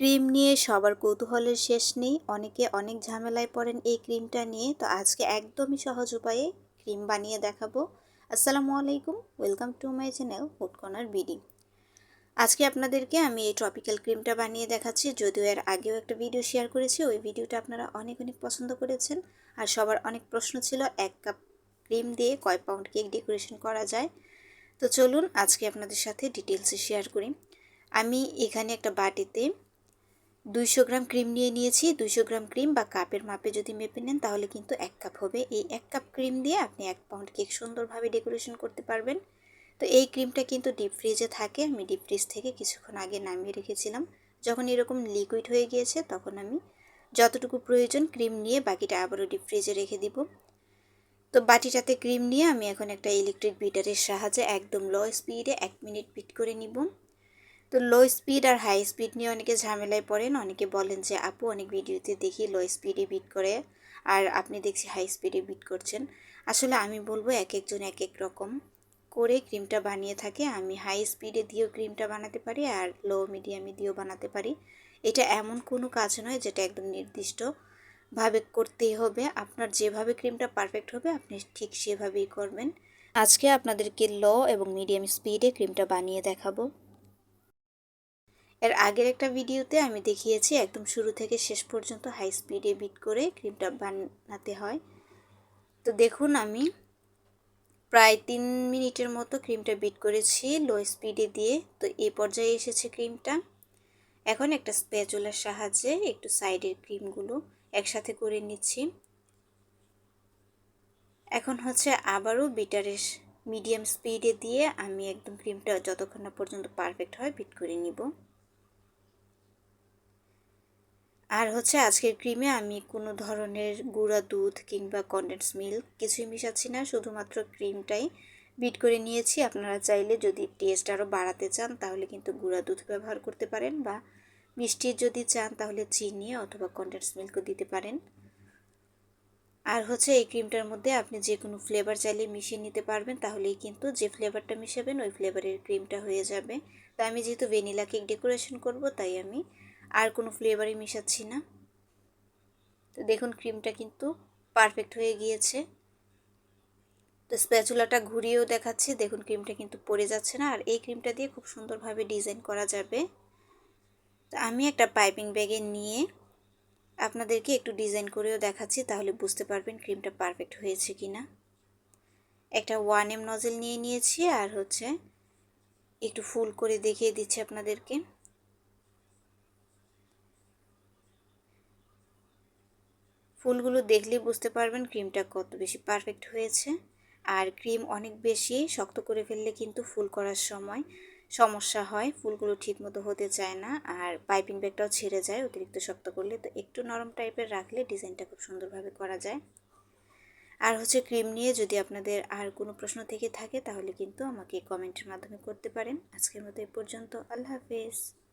Cream নিয়ে সবার কৌতূহলের শেষ নেই। অনেকে অনেক ঝামেলায় পড়েন এই ক্রিমটা নিয়ে। তো আজকে একদমই সহজ উপায়ে ক্রিম বানিয়ে দেখাবো। আসসালামু আলাইকুম। Welcome to my channel food corner BD. আজকে আপনাদেরকে আমি এই ট্রপিক্যাল ক্রিমটা বানিয়ে দেখাচ্ছি। যদিও এর আগেও একটা ভিডিও শেয়ার করেছি। ওই ভিডিওটা আপনারা অনেক অনেক পছন্দ করেছেন। আর সবার অনেক প্রশ্ন ছিল, এক কাপ ক্রিম দিয়ে কয় পাউন্ড কেক ডেকোরেশন করা যায়? তো চলুন আজকে আপনাদের সাথে ডিটেলসে শেয়ার করি। আমি এখানে একটা বাটিতে দুইশো গ্রাম ক্রিম নিয়ে নিয়েছি, দুইশো গ্রাম ক্রিম বা কাপের মাপে যদি মেপে নেন তাহলে কিন্তু এক কাপ হবে। এই এক কাপ ক্রিম দিয়ে আপনি এক পাউন্ড কেক সুন্দরভাবে ডেকোরেশন করতে পারবেন। তো এই ক্রিমটা কিন্তু ডিপ ফ্রিজে থাকে, আমি ডিপ ফ্রিজ থেকে কিছুক্ষণ আগে নামিয়ে রেখেছিলাম। যখন এরকম লিকুইড হয়ে গিয়েছে তখন আমি যতটুকু প্রয়োজন ক্রিম নিয়ে বাকিটা আবারও ডিপ ফ্রিজে রেখে দিব। তো বাটিটাতে ক্রিম নিয়ে আমি এখন একটা ইলেকট্রিক বিটারের সাহায্যে একদম লো স্পিডে এক মিনিট বিট করে নিব। তো লো স্পিড আর হাই স্পিড নিয়ে অনেকে ঝামেলায় পড়েন। অনেকে বলেন যে, আপু, অনেক ভিডিওতে দেখি লো স্পিডে বিট করে আর আপনি দেখছি হাই স্পিডে বিট করছেন। আসলে আমি বলব এক একজন এক এক রকম করে ক্রিমটা বানিয়ে থাকে। আমি হাই স্পিডে দিয়েও ক্রিমটা বানাতে পারি আর লো মিডিয়ামে দিয়েও বানাতে পারি। এটা এমন কোনো কাজ নয় যেটা একদম নির্দিষ্টভাবে করতেই হবে। আপনার যেভাবে ক্রিমটা পারফেক্ট হবে, আপনি ঠিক সেভাবেই করবেন। আজকে আপনাদেরকে লো এবং মিডিয়াম স্পিডে ক্রিমটা বানিয়ে দেখাবো। এর আগের একটা ভিডিওতে আমি দেখিয়েছি, একদম শুরু থেকে শেষ পর্যন্ত হাই স্পিডে বিট করে ক্রিমটা বানাতে হয়। তো দেখুন আমি প্রায় তিন মিনিটের মতো ক্রিমটা বিট করেছি লো স্পিডে দিয়ে। তো এই পর্যায়ে এসেছে ক্রিমটা এখন একটা স্প্যাচুলার সাহায্যে একটু সাইডের ক্রিমগুলো একসাথে করে নিচ্ছি। এখন হচ্ছে আবারও বিটারের মিডিয়াম স্পিডে দিয়ে আমি একদম ক্রিমটা যতক্ষণ না পর্যন্ত পারফেক্ট হয় বিট করে নিব। আর হচ্ছে আজকের ক্রিমে আমি কোনো ধরনের গুঁড়া দুধ কিংবা কন্ডেন্স মিল্ক কিছুই মিশাচ্ছি না, শুধুমাত্র ক্রিমটাই বিট করে নিয়েছি। আপনারা চাইলে যদি টেস্ট আরও বাড়াতে চান, তাহলে কিন্তু গুঁড়া দুধ ব্যবহার করতে পারেন বা মিষ্টি যদি চান, তাহলে চিনি অথবা কন্ডেন্স মিল্কও দিতে পারেন। আর হচ্ছে এই ক্রিমটার মধ্যে আপনি যে কোনো ফ্লেভার চাইলে মিশিয়ে নিতে পারবেন, তাহলেই কিন্তু যে ফ্লেভারটা মিশাবেন, ওই ফ্লেভারের ক্রিমটা হয়ে যাবে। তো আমি যেহেতু ভ্যানিলা কেক ডেকোরেশন করব, তাই আমি আর কোনো ফ্লেভারই মিশাচ্ছি না। তো দেখুন ক্রিমটা কিন্তু পারফেক্ট হয়ে গিয়েছে। তো স্প্যাচুলাটা ঘুরিয়েও দেখাচ্ছে, দেখুন ক্রিমটা কিন্তু পড়ে যাচ্ছে না। আর এই ক্রিমটা দিয়ে খুব সুন্দরভাবে ডিজাইন করা যাবে। তো আমি একটা পাইপিং ব্যাগে নিয়ে আপনাদেরকে একটু ডিজাইন করেও দেখাচ্ছি, তাহলে বুঝতে পারবেন ক্রিমটা পারফেক্ট হয়েছে কি না একটা ওয়ান এম নজেল নিয়ে নিয়েছি, আর হচ্ছে একটু ফুল করে দেখিয়ে দিচ্ছি আপনাদেরকে। ফুলগুলো দেখলেই বুঝতে পারবেন ক্রিমটা কত বেশি পারফেক্ট হয়েছে। আর ক্রিম অনেক বেশি শক্ত করে ফেললে কিন্তু ফুল করার সময় সমস্যা হয়, ফুলগুলো ঠিক মতো হতে চায় না আর পাইপিং ব্যাগটাও ছেড়ে যায় অতিরিক্ত শক্ত করলে। তো একটু নরম টাইপের রাখলে ডিজাইনটা খুব সুন্দরভাবে করা যায়। আর হচ্ছে ক্রিম নিয়ে যদি আপনাদের আর কোনো প্রশ্ন থেকে থাকে তাহলে কিন্তু আমাকে কমেন্টের মাধ্যমে করতে পারেন। আজকের মতো এ পর্যন্ত, আল্লাহ হাফেজ।